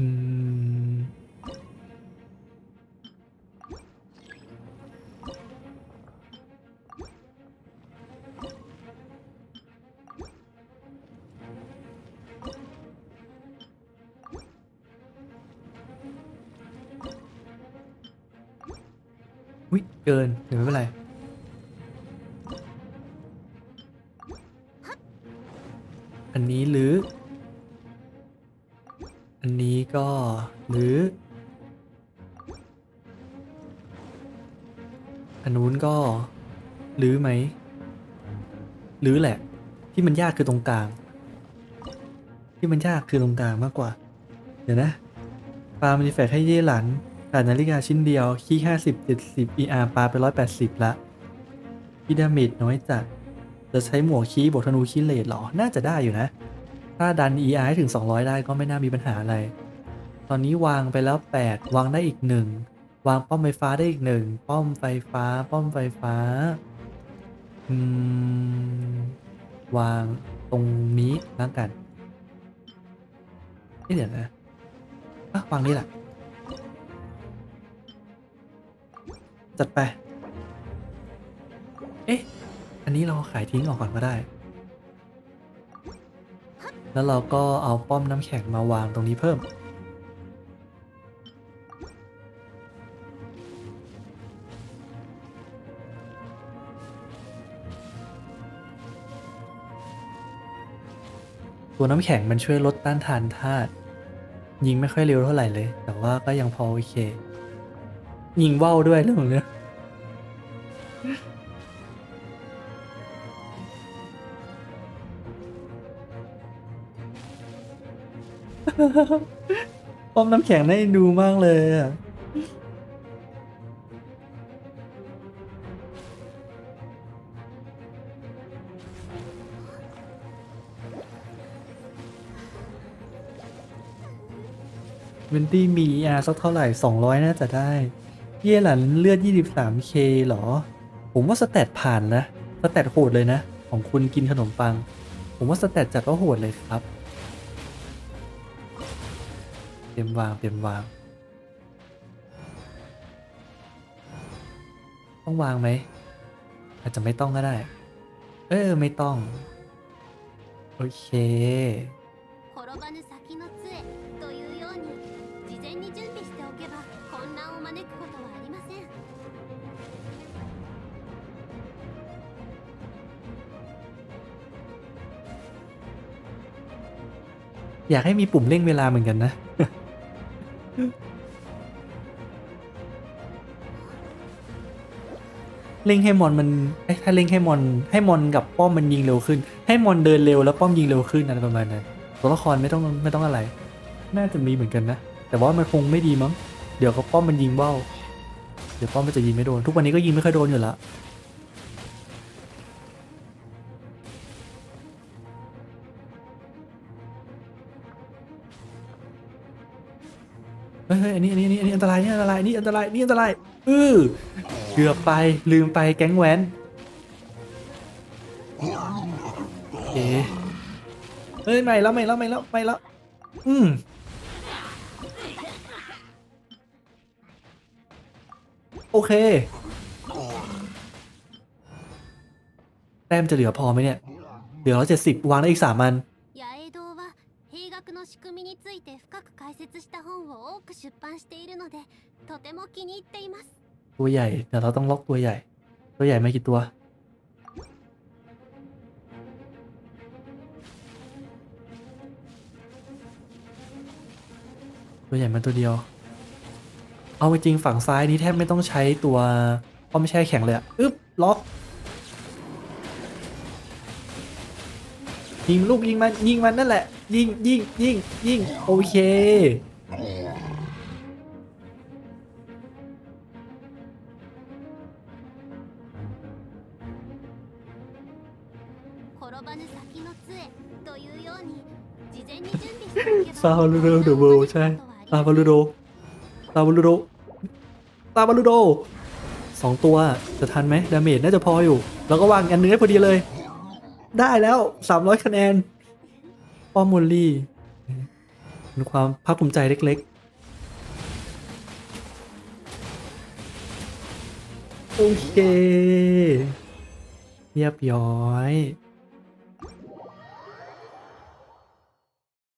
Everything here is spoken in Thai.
อืมอุ้ยเกินเดี๋ยวไม่เป็นไรอันนี้หรือ ก็หรือ อันนู้นก็หรือไหมหรือแหละ ที่มันยากคือตรงกลาง ที่มันยากคือตรงกลางมากกว่า เดี๋ยวนะปามันจะแฝกให้เย่หลันแต่นาฬิกาชิ้นเดียวคีห้าสิบเจ็ดสิบ ER ปาไปร้อยแปดสิบละพี่ดาเมจน้อยจัด จะใช้หมวกคีบวกธนูคีเลดหรอ น่าจะได้อยู่นะ ถ้าดัน ER ให้ถึง 200 ได้ก็ไม่น่ามีปัญหาอะไร ตอนนี้วางไปแล้ว 8 วางได้อีกหนึ่งวางป้อมไฟฟ้าได้อีกหนึ่งป้อมไฟฟ้า ป้อมไฟฟ้า อืม วางตรงนี้แล้วกันเอ๊ะเดี๋ยวนะอะวางนี่แหละ จัดไป เอ๊ะ อันนี้เราขายทิ้งออกก่อนก็ได้ แล้วเราก็เอาป้อมน้ำแข็งมาวางตรงนี้เพิ่ม ตัวน้ำแข็งมันช่วยลดต้านทานธาตุยิงไม่ค่อยเร็วเท่าไหร่เลย แต่ว่าก็ยังพอโอเค ยิงว่าวด้วยเรื่องของเนี้ยป้อมน้ำแข็งได้ดูมากเลยอะ เวนตี้มีอาสักเท่าไหร่ 200 น่าจะได้ เย่หลันเลือด 23k เหรอ ผมว่าสแตทผ่านนะ สแตทโหดเลยนะ ของคุณกินขนมปัง ผมว่าสแตทจัดว่าโหดเลยครับ เตรียมวางเตรียมวาง ต้องวางไหม อาจจะไม่ต้องก็ได้ เออ ไม่ต้อง โอเค 前に準備しておけば混乱を招くことはありません อยากให้มีปุ่มเร่งเวลาเหมือนกันนะ เร่งให้มอนมันเอ้ยถ้าเร่งให้มอน ให้มอนกับป้อมมันยิงเร็วขึ้น ให้มอนเดินเร็วแล้วป้อมยิงเร็วขึ้นอะไรประมาณนั้นตัวละครไม่ต้องไม่ต้องอะไร น่าจะมีเหมือนกันนะ แต่ว่ามันคงไม่ดีมั้ง เดี๋ยวก็ป้อมมันยิงเบ้า เดี๋ยวป้อมมันจะยิงไม่โดน ทุกวันนี้ก็ยิงไม่ค่อยโดนอยู่แล้วเฮ้ยอันนี้อันนี้อันนี้อันนี้อันตรายนี่อันตรายนี่อันตรายนี่อันตรายเออเกือบไปลืมไปแก๊งแว้นโอเคเฮ้ยไม่แล้วไม่แล้วไม่แล้วไม่แล้วอืม โอเค แต้มจะเหลือพอไหมเนี่ย เหลือร้อยเจ็ดสิบวางได้อีกสามอัน 八重堂は兵学の仕組みについて深く解説した本を多く出版しているのでとても気に入っています ตัวใหญ่เดี๋ยวเราต้องล็อกตัวใหญ่ ตัวใหญ่ไม่กี่ตัว ตัวใหญ่มาตัวเดียว เอาจริงฝั่งซ้ายนี้แทบไม่ต้องใช้ตัวป้อมแช่แข็งเลยอ,อึ๊บล็อกยิงลูกยิงมันยิงมันนั่นแหละ ยิงยิงยิงยิงโอเค ซาฮารูโดเดอะเวิลด์ใช่ซาฮารูโดซาฮารูโด ซาบาลูโดสองตัวจะทันไหมดาเมจน่าจะพออยู่ แล้วก็วางอันนึงให้พอดีเลย ได้แล้ว 300 คะแนนป้อมมอลลี่เป็นความภาคภูมิใจเล็กๆ โอเคเรียบร้อย